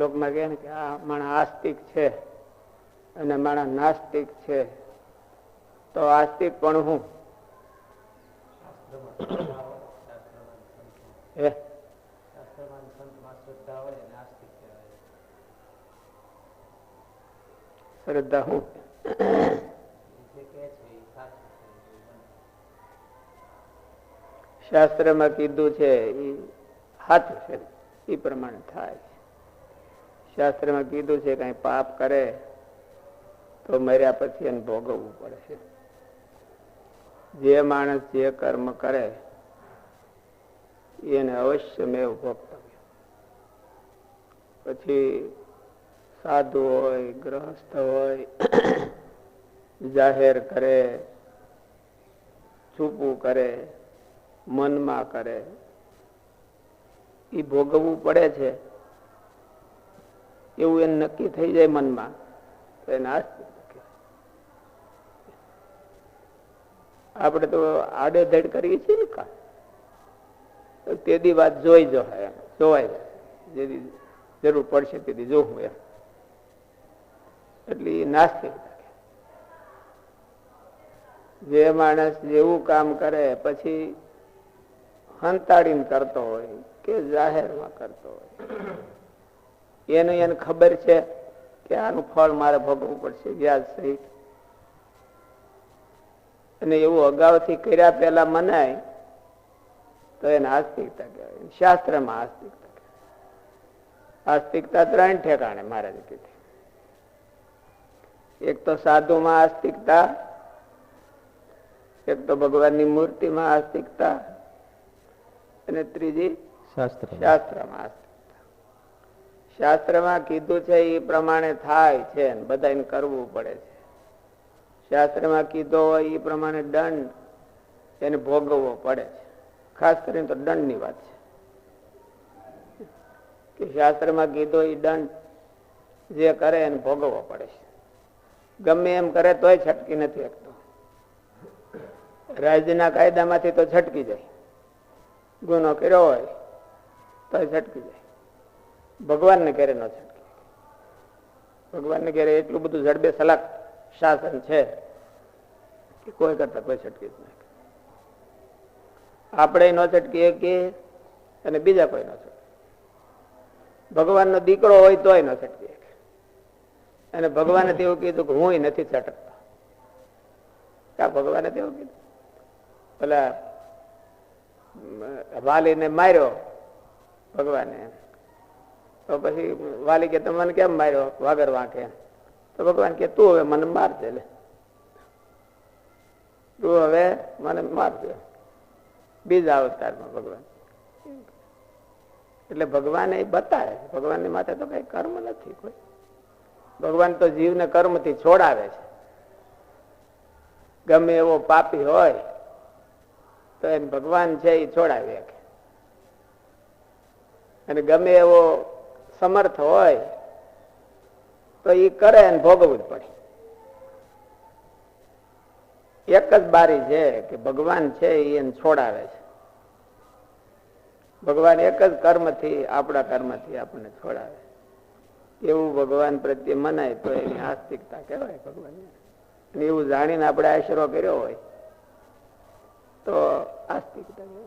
લોકમાં કહે ને કે આ માણા આસ્તિક છે અને માણા નાસ્તિક છે. તો આસ્તિક પણ હું? શ્રદ્ધા હું? શાસ્ત્રમાં કીધું છે એ સાચું છે એ પ્રમાણે થાય. શાસ્ત્રમાં કીધું છે કઈ પાપ કરે તો મર્યા પછી એને ભોગવવું પડે છે જે માણસ જે કર્મ કરે, એને અવશ્ય મેં ભોગતવ્ય પછી સાધુ હોય, ગ્રહસ્થ હોય, જાહેર કરે છૂપું કરે, મનમાં કરે એ ભોગવવું પડે છે. એવું એને નક્કી થઈ જાય મનમાં, તો એને આપણે તો આડેધડ કરીએ છીએ ને કા તેદી વાત જોઈ એમ, જોવાય જેથી જરૂર પડશે તેથી જોવું એમ. એટલે એ નાસ્તિક જે માણસ જેવું કામ કરે, પછી હંતાડીને કરતો હોય કે જાહેરમાં કરતો હોય. એનું એને ખબર છે કે આનું ફળ મારે ભોગવવું પડશે વ્યાજ સહિત. અને એવું અગાઉથી કર્યા પહેલા મનાય તો એને આસ્તિકતા કહેવાય. શાસ્ત્રમાં આસ્તિકતા કહેવાય. આસ્તિકતા ત્રણ ઠેકાણે મારા કીધી એક તો સાધુમાં આસ્તિકતા એક તો ભગવાનની મૂર્તિમાં આસ્તિકતા અને ત્રીજી શાસ્ત્ર શાસ્ત્રમાં આસ્તિકતા. શાસ્ત્રમાં કીધું છે એ પ્રમાણે થાય છે બધાને કરવું પડે છે. શાસ્ત્રમાં કીધો હોય એ પ્રમાણે દંડ એને ભોગવવો પડે છે. ખાસ કરીને તો દંડની વાત છે. કે શાસ્ત્રમાં કીધો એ દંડ જે કરે એને ભોગવવો પડે છે. ગમે એમ કરે તોય છટકી નથી શકતો. રાજ્યના કાયદામાંથી તો છટકી જાય. ગુનો કર્યો હોય, તોય છટકી જાય. ભગવાનને ઘેરે ન છટકી ભગવાનને ઘેરે એટલું બધું જડબે સલાક શાસન છે કે કોઈ કરતા કોઈ છટકી જ નહીં આપણે ન છટકીએ કે અને બીજા કોઈ ન છટકે. ભગવાનનો દીકરો હોય તોય ન છટકીએ અને ભગવાને તેવું કીધું કે હું નથી છટકતો. કા ભગવાને તેવું કીધું? પેલા વાલીને માર્યો ભગવાને તો પછી વાલી કે તમને કેમ માર્યો? વાગર વાંકે. તો ભગવાન કે તું હવે મને મારજે લે. તું હવે મને મારજે. બીજા અવતારમાં ભગવાન. એટલે ભગવાન એ બતાવે ભગવાનની માથે તો કઈ કર્મ નથી કોઈ. ભગવાન તો જીવને કર્મથી છોડાવે છે. ગમે એવો પાપી હોય, તો એમ ભગવાન છે એ છોડાવી શકે. અને ગમે એવો સમર્થ હોય, તો એ કરે અને ભોગવવું જ પડે. એક જ બારી છે કે ભગવાન છે એને છોડાવે છે. ભગવાન એક જ કર્મથી, આપણા કર્મથી આપણને છોડાવે. એવું ભગવાન પ્રત્યે મનાય તો એની આસ્તિકતા કહેવાય ભગવાન. એવું જાણીને આપણે આશરો કર્યો હોય, તો આસ્તિકતા કહેવાય.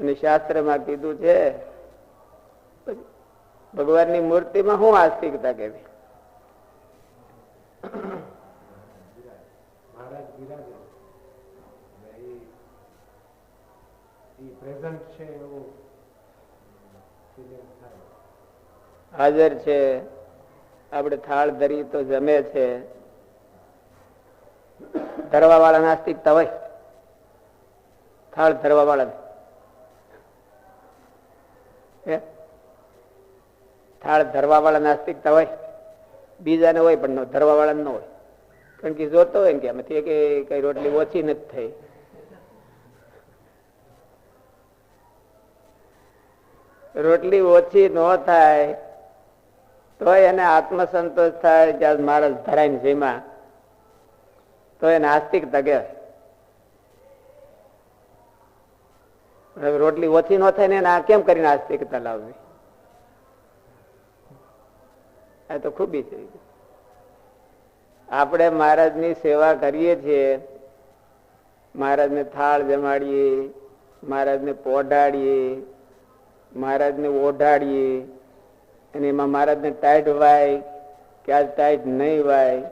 અને શાસ્ત્રમાં કીધું છે ભગવાનની મૂર્તિમાં શું આસ્તિકતા કેવી? હાજર છે. આપણે થાળ ધરી તો જમે છે. ધરવા વાળા નાસ્તિકતા હોય. થાળ ધરવા વાળા થાળ ધરવા વાળા નાસ્તિકતા હોય. બીજાને હોય પણ ધરવા વાળા ન હોય. કારણ કે જોતો હોય ને કે આમાંથી કે કઈ રોટલી ઓછી નથી થઈ. રોટલી ઓછી ન થાય તો એને આત્મસંતોષ થાય જ્યાં માણસ ધરાય ને જેમાં. તો એ નાસ્તિક તગે રોટલી ઓછી ન થાય ને એને આ કેમ કરીને આસ્તિકતા લાવવી? આ તો ખૂબી છે આપણે મહારાજની સેવા કરીએ છીએ, મહારાજને થાળ જમાડીએ, મહારાજને પોઢાડીએ, મહારાજને ઓઢાડીએ, અને એમાં મહારાજને ટાઈટ વાય કે આજ ટાઈટ નહીં વાય.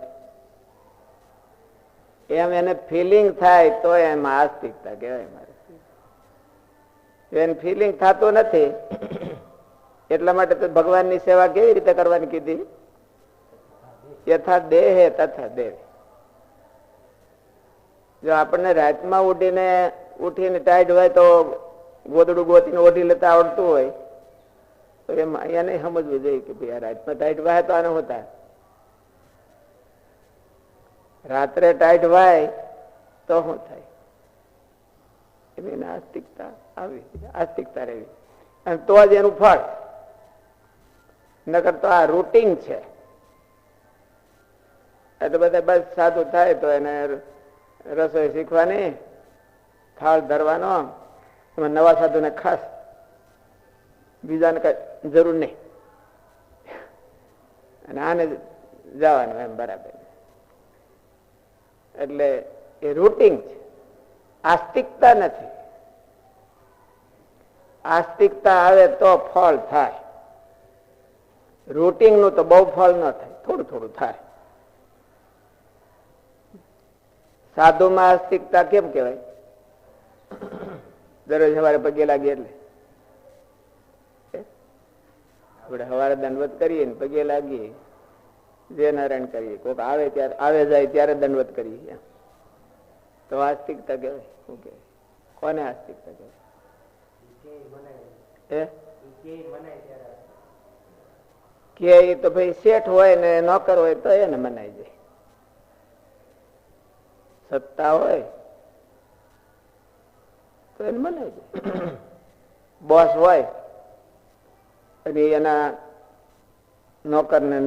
એમ એને ફિલિંગ થાય તો એમાં આસ્તિકતા કહેવાય મારે. એને ફિલિંગ થતું નથી. એટલા માટે તો ભગવાનની સેવા કેવી રીતે કરવાની કીધી? યથા દેહ તથા દેવ જો આપણને રાતમાં ઉઠીને ઉઠીને ટાઈટ હોય તો ગોદડું ગોતીને ઓઢી લેતા આવડતું હોય, તો એમ અહીંયા નહીં સમજવું જોઈએ કે ભાઈ રાતમાં ટાઈટ વાય તો આને હોતા. રાત્રે ટાઈટ વાય તો શું થાય? એની આસ્તિકતા આવી, આસ્તિકતા રહેવી. અને તો જ એનું ફળ. નકર તો આ રૂટિન છે. એટલે બધા બસ સાદું થાય તો એને રસોઈ શીખવાની, થાળ ધરવાનો, એમાં નવા સાધુને ખાસ બીજાને કઈ જરૂર નહીં. અને આને જવાનું એમ બરાબર. એટલે એ રૂટિંગ છે. આસ્તિકતા નથી. આસ્તિકતા આવે તો ફળ થાય. રૂટિંગનું તો બહુ ફળ ન થાય થોડું થોડું થાય. સાધુમાં આસ્તિકતા કેમ કેવાય દરરોજ સવારે પગે લાગે એટલે. આપણે સવારે દંડવત કરીએ ને પગે લાગીએ. જે નારાયણ કરીએ. કોઈક આવે ત્યારે આવે જાય ત્યારે દંડવત કરીએ તો આસ્તિકતા કહેવાય. શું કહેવાય? કોને આસ્તિકતા કહેવાય? કે એ તો ભાઈ શેઠ હોય ને નોકર હોય તો એને મનાઈ જાય સત્તા હોય તો એને મનાઈ જાય બોસ હોય અને એના નોકર ને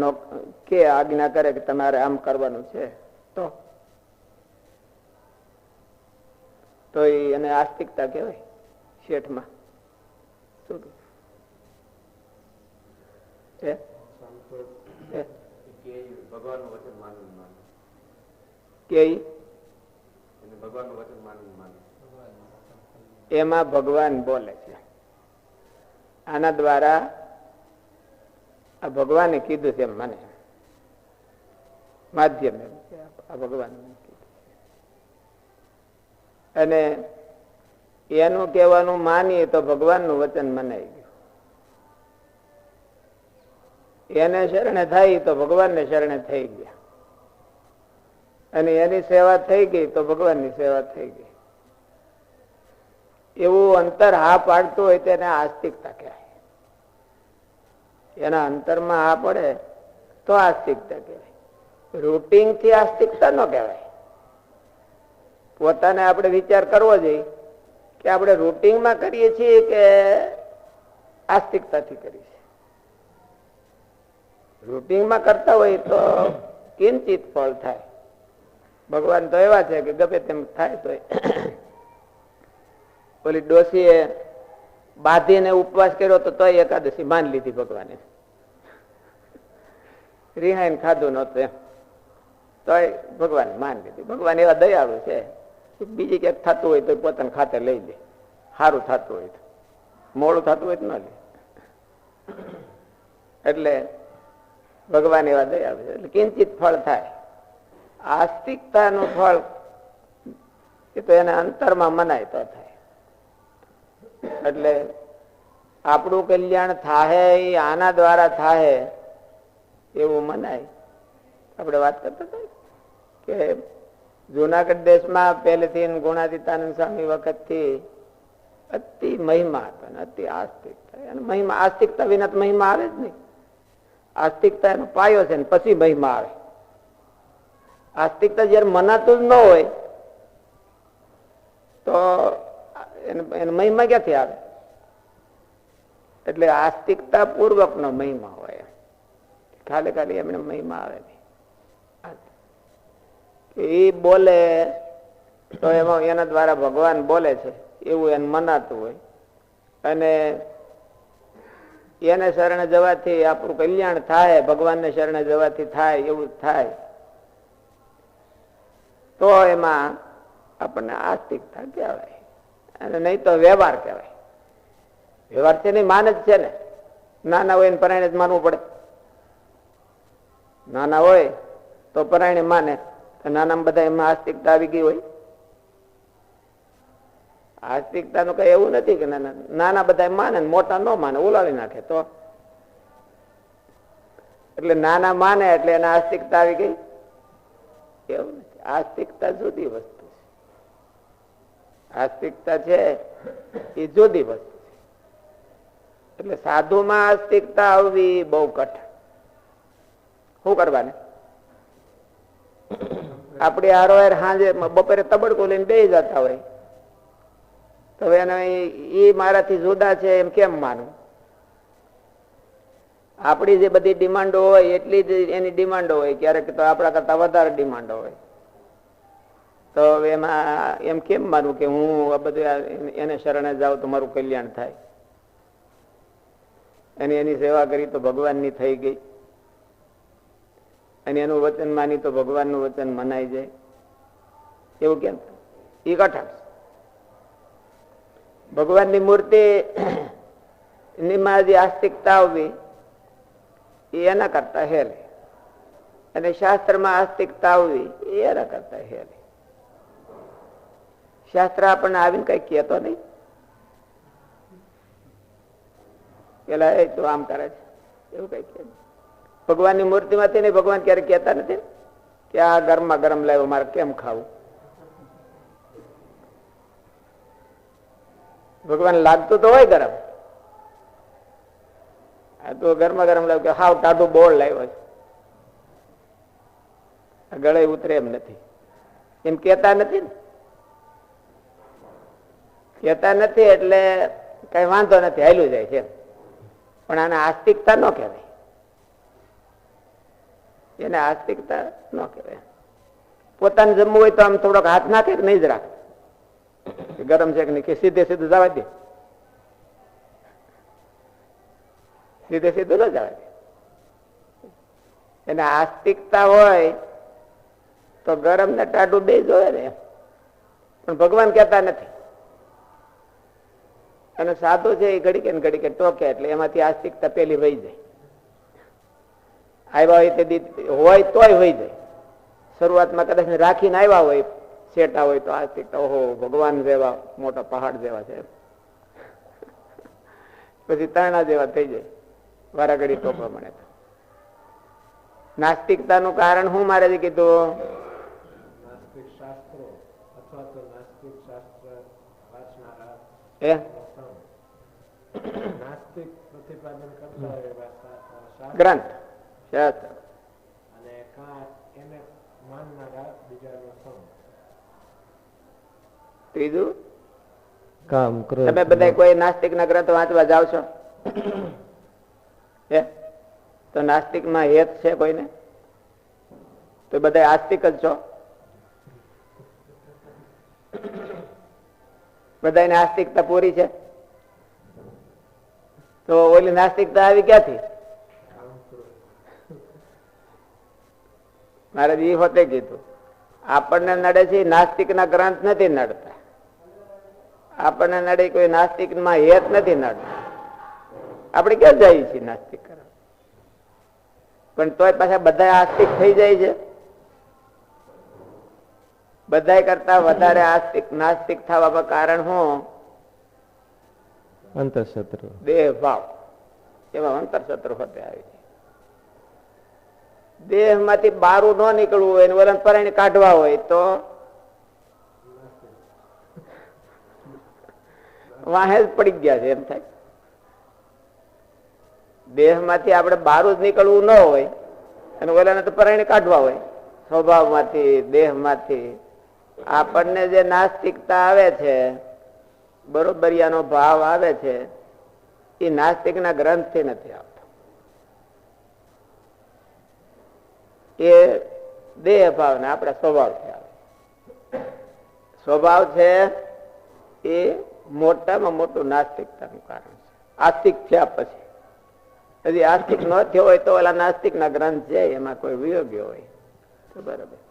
કે આજ્ઞા કરે કે તમારે આમ કરવાનું છે તો? તો એને આસ્તિકતા કહેવાય શેઠમાં. શું કે? ભગવાનનું વચન માનવું માનવું કે ભગવાનનું વચન માનવું માનવું એમાં ભગવાન બોલે છે. આના દ્વારા આ ભગવાને કીધું છે મને. માધ્યમ એમ છે આ ભગવાન અને એનું કહેવાનું માનીએ તો ભગવાનનું વચન મનાઈ ગયું. એને શરણે થાય તો ભગવાનને શરણે થઈ ગયા. અને એની સેવા થઈ ગઈ તો ભગવાનની સેવા થઈ ગઈ. એવું અંતર હા પાડતું હોય તેને આસ્તિકતા કહેવાય. એના અંતરમાં હા પડે તો આસ્તિકતા કહેવાય. રૂટિંગથી આસ્તિકતા ન કહેવાય. પોતાને આપણે વિચાર કરવો જોઈએ કે આપણે રૂટિંગમાં કરીએ છીએ કે આસ્તિકતાથી કરીએ છીએ. રૂટિંગમાં કરતા હોય તો કિંચિત ફળ થાય. ભગવાન તો એવા છે કે ગમે તેમ થાય તો ઓલી ડોસીએ બાંધીને ઉપવાસ કર્યો તો તોય એકાદશી માન લીધી ભગવાને. રિહાઈન ખાધું નહોતું તોય ભગવાન માન લીધી. ભગવાન એવા દયાળુ છે. બીજી ક્યાંક થતું હોય તો પોતાને ખાતે લઈ લે. સારું થતું હોય તો. મોડું થતું હોય તો ન લે. એટલે ભગવાન એવા દયા એટલે કિંચિત ફળ થાય. આસ્તિકતાનું ફળ એ તો એને અંતરમાં મનાય તો થાય. એટલે આપણું કલ્યાણ થાહે, એ આના દ્વારા થાહે એવું મનાય. આપણે વાત કરતા હતા કે જુનાગઢ દેશમાં પહેલેથી ગુણાતીતાનંદ સ્વામી વખતથી અતિ મહિમા હતા અતિ આસ્તિકતા. અને મહિમા, આસ્તિકતા વિના તો મહિમા આવે જ નહીં. આસ્તિકતા એનો પાયો છે પછી મહિમા આવે. આસ્તિકતા જયારે મનાતું જ ન હોય, તો એને મહિમા ક્યાંથી આવે? એટલે આસ્તિકતા પૂર્વક નો મહિમા હોય ખાલી ખાલી એમને મહિમા આવે એ બોલે તો એમાં એના દ્વારા ભગવાન બોલે છે, એવું એને મનાતું હોય. અને એને શરણે જવાથી આપણું કલ્યાણ થાય, ભગવાનને શરણે જવાથી થાય એવું થાય. તો એમાં આપણને આસ્તિકતા કહેવાય. અને નહીં તો વ્યવહાર કહેવાય. વ્યવહાર છે નહીં, માન જ છે ને. નાના હોય ને પરાયણે જ માનવું પડે. નાના હોય તો પરાયણે માને. નાના બધા એમાં આસ્તિકતા આવી ગઈ હોય. આસ્તિકતાનું કઈ એવું નથી કે નાના બધા માને મોટા ન માને ઉલાવી નાખે તો. એટલે નાના માને એટલે એને આસ્તિકતા આવી ગઈ? એવું નથી. આસ્તિકતા જુદી વસ્તુ છે. આસ્તિકતા છે એ જુદી વસ્તુ છે. એટલે સાધુમાં આસ્તિકતા આવવી બહુ કઠ શું કરવાને? આપણી હારોહાર સાંજે બપોરે તબડકો લઈને બે જતા હોય. તો હવે એને એ મારાથી જુદા છે એમ કેમ માનું? આપણી જે બધી ડિમાન્ડો હોય, એટલી જ એની ડિમાન્ડો હોય, ક્યારેક તો આપણા કરતા વધારે ડિમાન્ડો હોય. તો એમાં એમ કેમ માનું કે હું આ બધું એને શરણે જાઉં તો મારું કલ્યાણ થાય? અને એની સેવા કરી તો ભગવાનની થઈ ગઈ. અને એનું વચન માની તો ભગવાનનું વચન મનાઈ જાય. એવું કેમ? એ કઠણ. ભગવાનની મૂર્તિ ની જે આસ્તિકતા આવવી એ એના કરતા હેલે. અને શાસ્ત્રમાં આસ્તિકતા આવવી એના કરતા હેલે. શાસ્ત્ર આપણને આવીને કઈ કહેતો નહીં. પેલા એ તો આમ કરે છે. એવું કઈ કે ભગવાનની મૂર્તિમાંથી નહીં ભગવાન ક્યારે કહેતા નથી કે આ ગરમમાં ગરમ લાવ્યો, મારે કેમ ખાવું? ભગવાન લાગતું તો હોય ગરમ. આ તો ગરમા ગરમ કે હાવ ટાઢું બોળ લાવ્યો છે. ગળે ઉતરે એમ નથી. એમ કેતા નથી ને. કેતા નથી એટલે કઈ વાંધો નથી, હાલ્યું જાય છે પણ આને આસ્તિકતા ન કહેવાય. એને આસ્તિકતા ન કહેવાય. પોતાને જમવું હોય તો આમ થોડોક હાથ નાખે કે નહીં જ રાખ? ગરમ છે કે નહીં? કે સીધે સીધું જવા દે. સીધે સીધું ન જવા દે. એને આસ્તિકતા હોય તો ગરમ ને ટાઢું બે જોયે ને. પણ ભગવાન કહેતા નથી. અને સાધુ છે એ ઘડીકે ને ઘડીકે ટોકે એટલે એમાંથી આસ્તિકતા પેલી વહી જાય. આવ્યા હોય તે હોય તોય હોય જાય. શરૂઆતમાં કદાચ રાખીને આવ્યા હોય શેટા હોય તો આસ્તિકતા ઓહો ભગવાન જેવા મોટા પહાડ જેવા છે. પછી તરણા જેવા થઈ જાય. વારાઘડી ટોકવા મળે નાસ્તિકતાનું કારણ હું? મારે કીધું શા- ગ્રંથ. શાસ્ત્ર. અને એને માનનારા બીજાનો સંગ ત્રીજું? કામ ક્રોધ તમે બધા કોઈ નાસ્તિક ના ગ્રંથ વાંચવા જાવ છો? હે? તો નાસ્તિકમાં હેત છે કોઈને? તો બધા આસ્તિક જ છો? બધાને આસ્તિકતા પૂરી છે? તો ઓલી નાસ્તિકતા આવી ક્યાંથી? મારે એ હોતે કીધું. આપણને નડે છે નાસ્તિક ના ગ્રંથ નથી નડતા. આપણને નડે કોઈ નાસ્તિકમાં હેત નથી નડતા આપણે ક્યાં જઈએ છીએ નાસ્તિક કરવા? પણ તોય પાછા બધા આસ્તિક થઈ જાય છે. બધા કરતા વધારે આસ્તિક નાસ્તિક થવામાં કારણ હું? અંતરશત્રુ. દેહ ભાવ. એમાં અંતર શત્રુ હોતે આવી છે દેહમાંથી બારું ન નીકળવું હોય વલણ પરણી કાઢવા હોય તો વાહે પડી ગયા છે, એમ થાય. દેહમાંથી આપણે બહાર જ નીકળવું ન હોય, અને ઓલાને તો પરણે કાઢવા હોય. સ્વભાવમાંથી, દેહમાંથી. આપણને જે નાસ્તિકતા આવે છે, બરોબરિયાનો ભાવ આવે છે, એ નાસ્તિકના ગ્રંથથી નથી આવતો. એ દેહ ભાવ ને આપણા સ્વભાવથી આવે. સ્વભાવ છે એ મોટામાં મોટું નાસ્તિકતાનું કારણ છે. આસ્તિક થયા પછી. હજી આસ્તિક ન થયો હોય તો ઓલા નાસ્તિક ના ગ્રંથ છે, એમાં કોઈ વિયોગ્ય હોય. તો બરાબર.